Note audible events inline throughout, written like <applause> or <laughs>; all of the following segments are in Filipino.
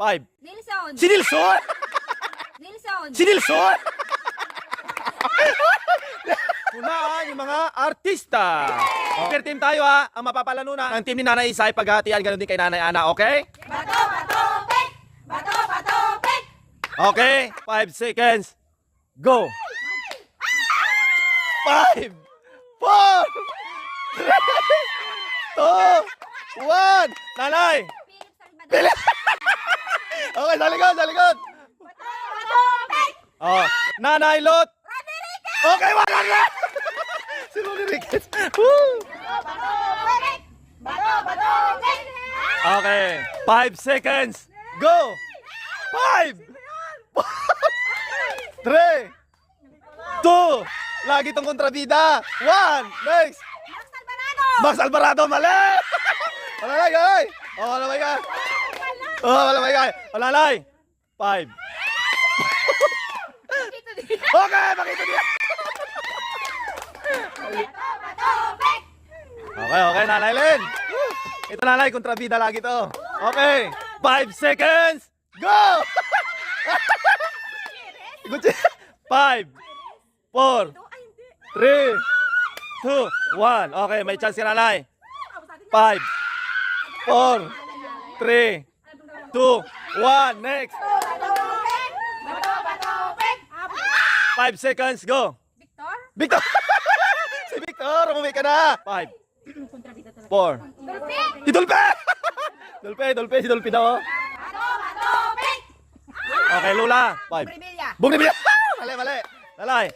Five. Nilsson. Si Nilson! <laughs> Nilsson. Si Nilson! <laughs> Unaan yung mga artista. Okay, team tayo ha. Ang mapapalanunan ang team ni Nanay Isay paghahatian ganun din kay Nanay Ana, okay? Bato, bato, pek! Bato, bato, pek! Okay, five seconds. Go! Five, four, three, two, one. Nanay! Philip! <laughs> okay, sa likod, sa likod. Oh, Nanay Lot. Okay, wala na. <laughs> si Rodriguez. Woo! Okay, five seconds. Go! Five! <laughs> Three! Two! Lagi tong kontrabida. One! Next! Max Alvarado! Max Alvarado, mali! <laughs> Malalay, ay! Oh, malalay ka! Oh, malalay ka! Malalay! Five. Okay, pakita niya! Okay, okay, Nanay Len. Ito nanay, kontrabida lagi to. Okay, five seconds. Go! Five, four, three, two, one. Okay, may chance si nanay. Five, four, three, two, one. Next. Bato! Bato, pek! Five seconds, go. Victor? Victor! <laughs> si Victor, umuwi ka na. Five, four, Dulce? Si Dulpe! <laughs> Dulpe, Dulpe, si Dulpe daw. Bato, bato, pek! Okay, Lula. Five. Biya! <laughs> mali, mali. Lalay.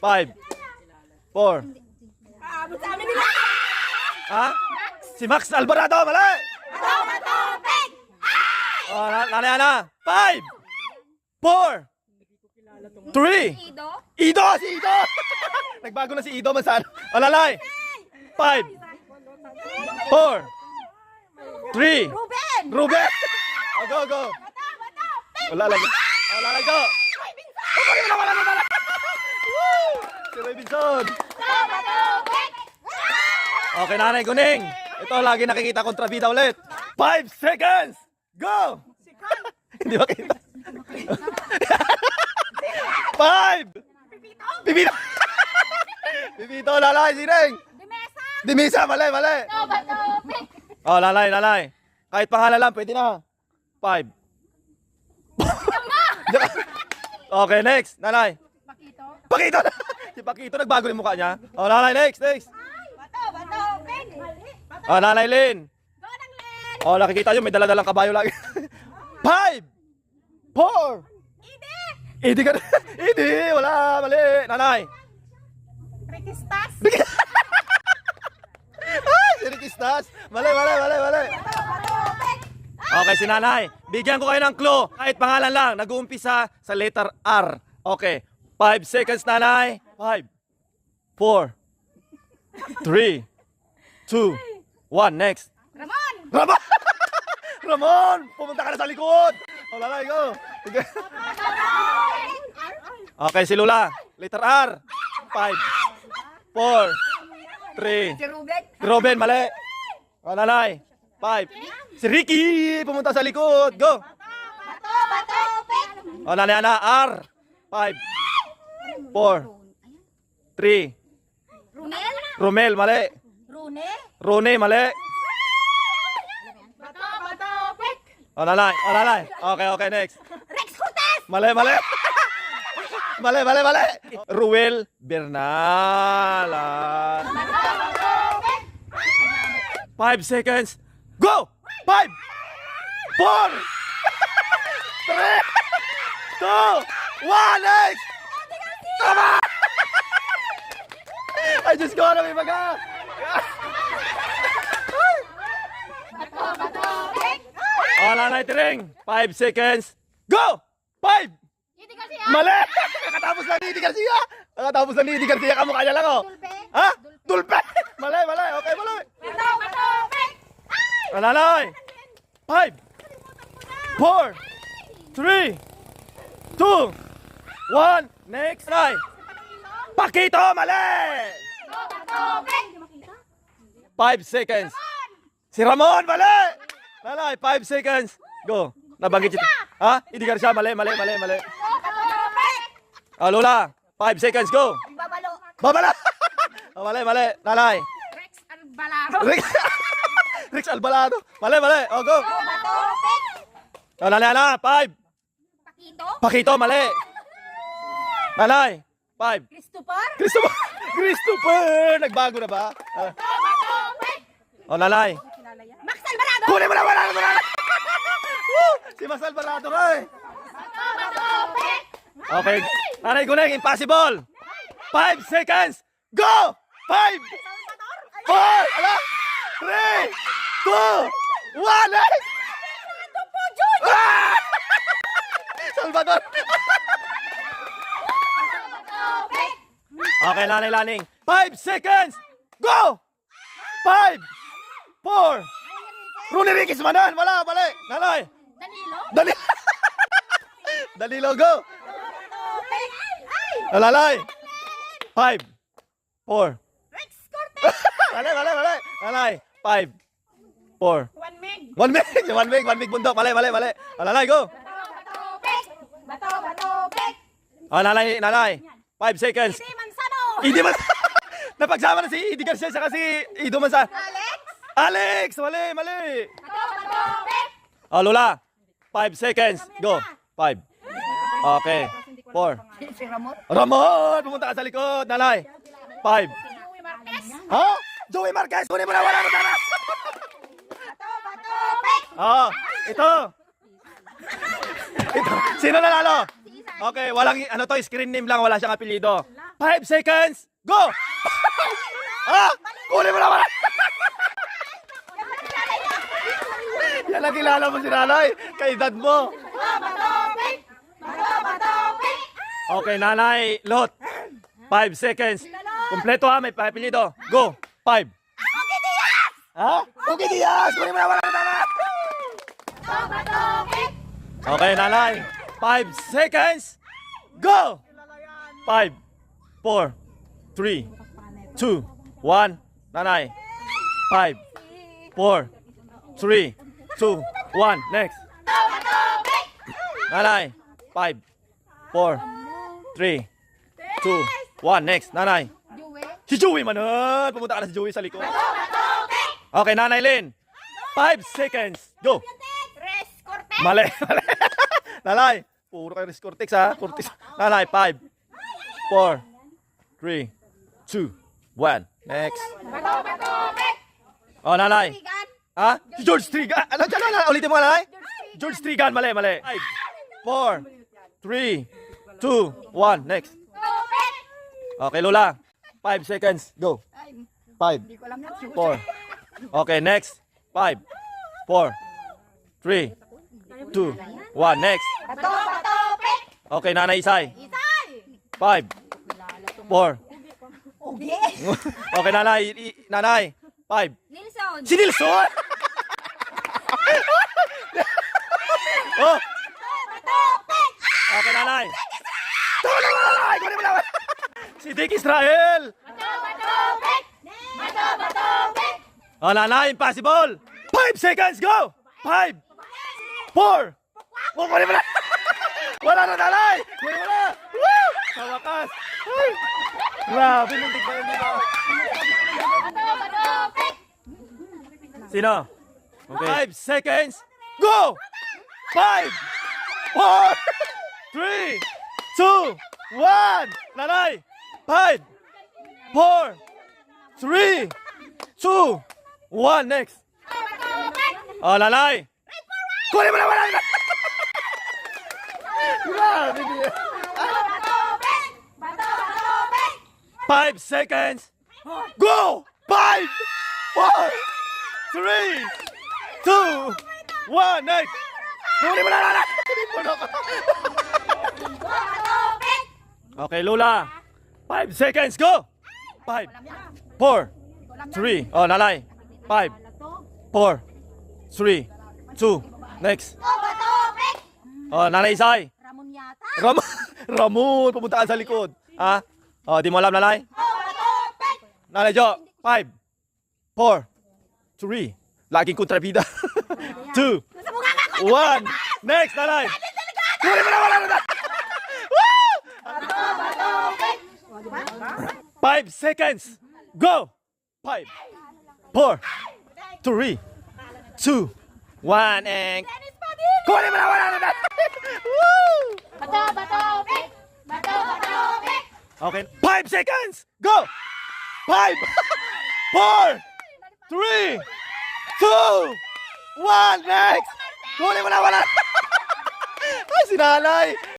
Five. Four. Ah, sa amin nila. Ha? Si Max Alvarado, mali! Oh, na nanay Ana. Five. Four. Three. Ido? Ido! Si Ido! <laughs> Nagbago na si Ido man saan. O, lalay. Five. Four. Three. Ruben! Ruben! O, go, go. Bato, bato, pek! Wala lang. O, lalay, go. Wala na, wala na, wala na. Woo! Si pek! Okay, nanay Guning. Ito, lagi nakikita kontrabida ulit. Five seconds! Go! <laughs> Hindi makita. <laughs> Five! Pipito! <laughs> Pipito, lalay, sineng! Dimesa! Dimisa, mali, mali. Oh, lalay, lalay. Kahit pangalan lang, pwede na. Five. okay, next. Lalay. Pakito? Pakito na. Si Pakito, nagbago yung mukha niya. Oh, lalay, next, next. Bato, bato! Bato, Oh, nanay Lin. Oh, nakikita nyo, may daladalang kabayo lagi. <laughs> Five! Four! Ide! Hindi ka Hindi! <laughs> Wala! Mali! Nanay! Rikistas! <laughs> Ay! Si Ricky Stas! Mali, mali, mali, mali! Okay, si nanay. Bigyan ko kayo ng clue. Kahit pangalan lang, nag-uumpisa sa letter R. Okay. Five seconds, nanay. Five. Four. Three. Two. One. Next. Ramon! Ramon! <laughs> Ramon! Pumunta ka na sa likod! O, lalay, go! Sige. Okay, si Lula. Letter R. Five. Four. Three. Si Ruben! Si mali. O, lalay. Five. Si Ricky! Pumunta sa likod. Go! Bato, bato! O, nanay Ana. R. Five. Four. Three. Runel? Romel, mali. Rune? Rone, mali. Bato, bato, pek! O, lalay. O, lalay. Okay, okay, next. Rex Cortez! Mali, mali. <laughs> mali, mali, mali. Ruel bato, pek! Five seconds. Go! Five! Four! Three! Two! One! Next! Tama! <laughs> I just got him, ibaga! Bato, bato, pek! Oh, nanay tiring. Five seconds. Go! Five! Hindi Garcia! Mali! <laughs> Nakatapos lang ni Edie Garcia! Nakatapos lang ni Edie Garcia. Kamukha niya lang, oh. Dulpe? Ha? Dulpe! <laughs> Mali, mali. Okay, mali. Bato, bato, pek! Ay! Nanay! Five! Four! Three! Two! One! Next! Nanay! Pakito! Mali! Bato, bato, pek! Five seconds. Si Ramon! Mali! Nanay, five seconds. Go. Nabanggit siya. Ha? Hindi ka siya. Mali, mali, mali, mali. Ah, Lola, 5 seconds, go. Babalo! Babala! <laughs> oh, mali, mali. Nanay. Rex Albalaro! <laughs> Rex, Rex Albalado. Mali, mali. Oh, go. Oh, nanay, nanay. 5. Pakito! Pakito, mali. Nanay. 5. Christopher! Christopher! <laughs> Christopher! Nagbago na ba? Oh, nanay. Alvarado! Kunin mo na, wala na, wala na. Si Mas Albalado na eh. Okay. Nanay Guneng, impossible. 5 seconds. Go! 5, 4, ala, 3, 2, 1, eh! Ah! Salvador! Okay, Nanay Laning. 5 seconds. Go! 5, 4, Rooney Rickis manan. Wala, mali. Nanay. Danilo! Dali. <laughs> Danilo, go. Nalalay. 5, 4, Rex Cortez! Mali, mali, mali. Nanay. 5, 4, One Meg! One meg, <laughs> one meg, one meg bundok. Mali, mali, mali. Alalay, go. Batobek! Bato, Batobek! Oh, nanay, nanay. Five seconds. Hindi Mansano! Idi man. <laughs> Napagsama na si Idi Garcia sa kasi Ido man sa. Alex! Mali, mali. Oh, Lola. Five seconds. Go. Five. Okay. Four. Si Ramon! Ramon, pumunta ka sa likod. Nanay. Five. Ha? Joey Marquez, kunin mo na, wala. Bato, Batobek! Oh, ito. Ito. Sino nanalo? Okay, walang ano to, screen name lang, wala siyang apelyido. Five seconds. Go! ah! Kunin mo na wala. Yan ang kilala mo si nanay. Kay dad mo. Okay, nanay, lot. Five seconds. Kompleto ha, may apelyido. Go. Five. Okay, Diaz! Ha? Okay, Diaz. Kunin mo na wala na! Okay, nanay. Five seconds. Go! Five, four, three, two, one. Nanay. Five, four, three, two, one. Next. Nanay. Five, four, three, two, one. Next. Nanay. Si Joey manan. Pumunta ka na si Joey sa likod. Okay, Nanay Lynn. Five seconds. Go. Mali, <laughs> mali. Nanay, puro kayo cortex ha. Cortex. Nanay, 5, 4, 3, 2, 1. Next. Oh, nanay. Ha? Si George Strigan. Ano dyan, nanay? Ulitin mo, nanay. George Strigan, mali, mali. 5, 4, 3, 2, 1. Next. Okay, Lola. 5 seconds. Go. 5, 4. Okay, next. 5, 4, 3, 2, 1. Next. Okay, nanay Isay. Isay! 5, 4, Ugi! Okay, nanay. Nanay. Five. Nilson! Si Nilson! Oh! Batobek! Okay, nanay. Tama na, nanay! Kunin mo na! Si Dick Israel! Bato, Batobek! Oh, nanay, impossible! Five seconds, go! Five! Four! Oh, kunin mo na! Wala na, nanay! Kunin mo na! Woo! Sa wakas! Ay! Grabe, muntik pa yun, di ba? Batobek! Sino? Okay. Five seconds. Go! Five, four, three, two, one. Nanay. Five, four, three, two, one. Next. Oh, nanay. Kunin mo na! Five seconds. Go! Five, four, three, two, one. Next. Kunin mo na. Batobek! Okay, Lola. Five seconds, go! Five, four, three. Oh, nanay. Five, four, three, two. Next. Oh, nanay Isay. Ramon yata! Ram <laughs> Ramon, pumunta ka sa likod. Ha? Oh, di mo alam, Batobek! Nanay Jo. Five, four, three. Laging kontrabida. <laughs> Two, one. Next, nanay. Five seconds. Go. Five, four, three, two, one, and... Kunin mo na, wala na. Woo! Bato, bato, break! Bato, bato, break! Okay, five seconds. Go. Five, <laughs> four, three, two, one. Next. Kunin mo na, wala. <laughs> Ay, sinalay.